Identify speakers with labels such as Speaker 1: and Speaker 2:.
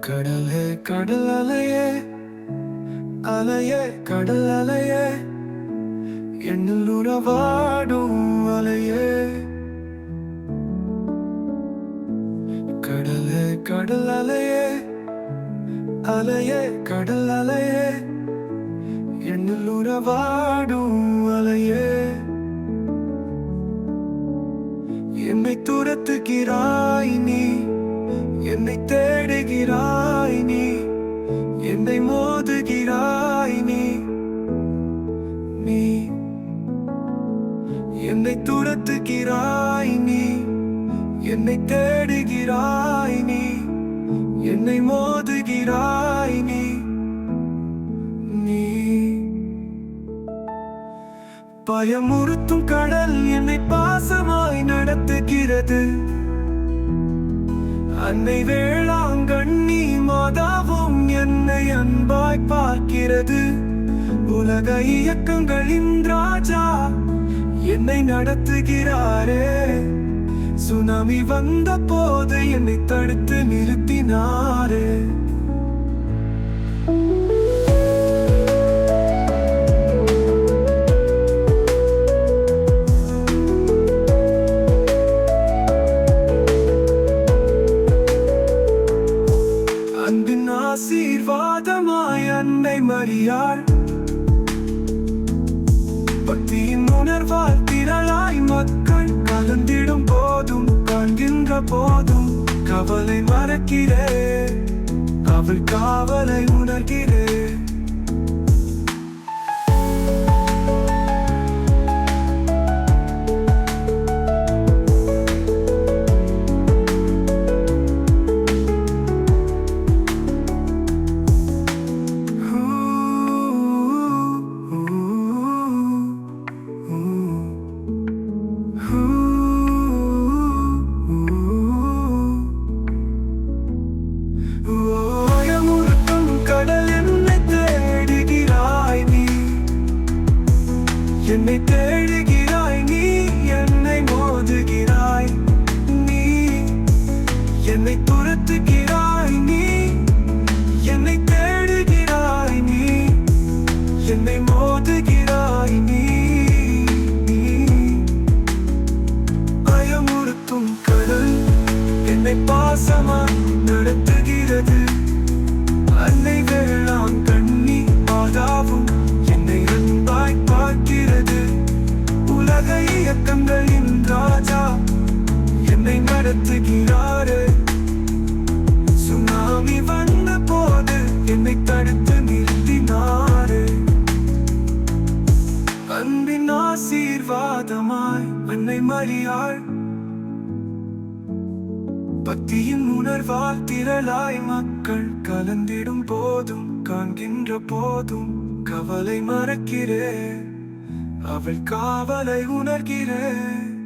Speaker 1: கடலே கடல் அலையே. அலையே கடல் அலையே. என்னில் உறவாடும் அலையே. கடலே கடல் அலையே. அலையே கடல் அலையே. என்னில் உறவாடும் அலையே. என்னை துரத்துகிறாய். என்னை நீ. என்னை தேடுகிறாய் நீ. என்னை மோதுகிறாய் நீ. நீ பயமுறுத்தும் கடல் என்னை பாசமாய் நடத்துகிறது. அன்னை வேளாங்கண்ணி மாதாவும் என்னை அன்பாய் பார்க்கிறது. உலக இயக்கங்களின் ராஜா என்னை நடத்துகிறாரே. சுனாமி வந்த போது என்னை தடுத்து நிறுத்தினாரே. அன்பின் ஆசீர்வாதமாய் அன்னை மரியாள் உணர்வால் திரளாய் மக்கள் கலந்திடும் போதும் காண்கின்ற போதும் கவலை மறக்கிறேன். அவள் காவலை உணர்கிறேன். என்னை தேடுகிறாய் நீ என்னை மோதுகிறாய். நீ என்னை துரத்துகிறாய் நீ என்னை தேடுகிறாய் நீ என்னை மோதுகிறாய் நீ பயமுறுத்தும் கடல் என்னை பாசமாய் இயக்கங்களின் ராஜா. என்னை நடத்துகிறாரே. சுனாமி வந்த போது என்னை தடுத்து நிறுத்தினாரு. அன்பின் ஆசீர்வாதமாய் அன்னை மரியாள் பக்தியின் உணர்வால் திரளாய் மக்கள் கலந்திடும் போதும் காண்கின்ற போதும் கவலை மறக்கிறேன். அவள் காவலை உணர்கிறேன்.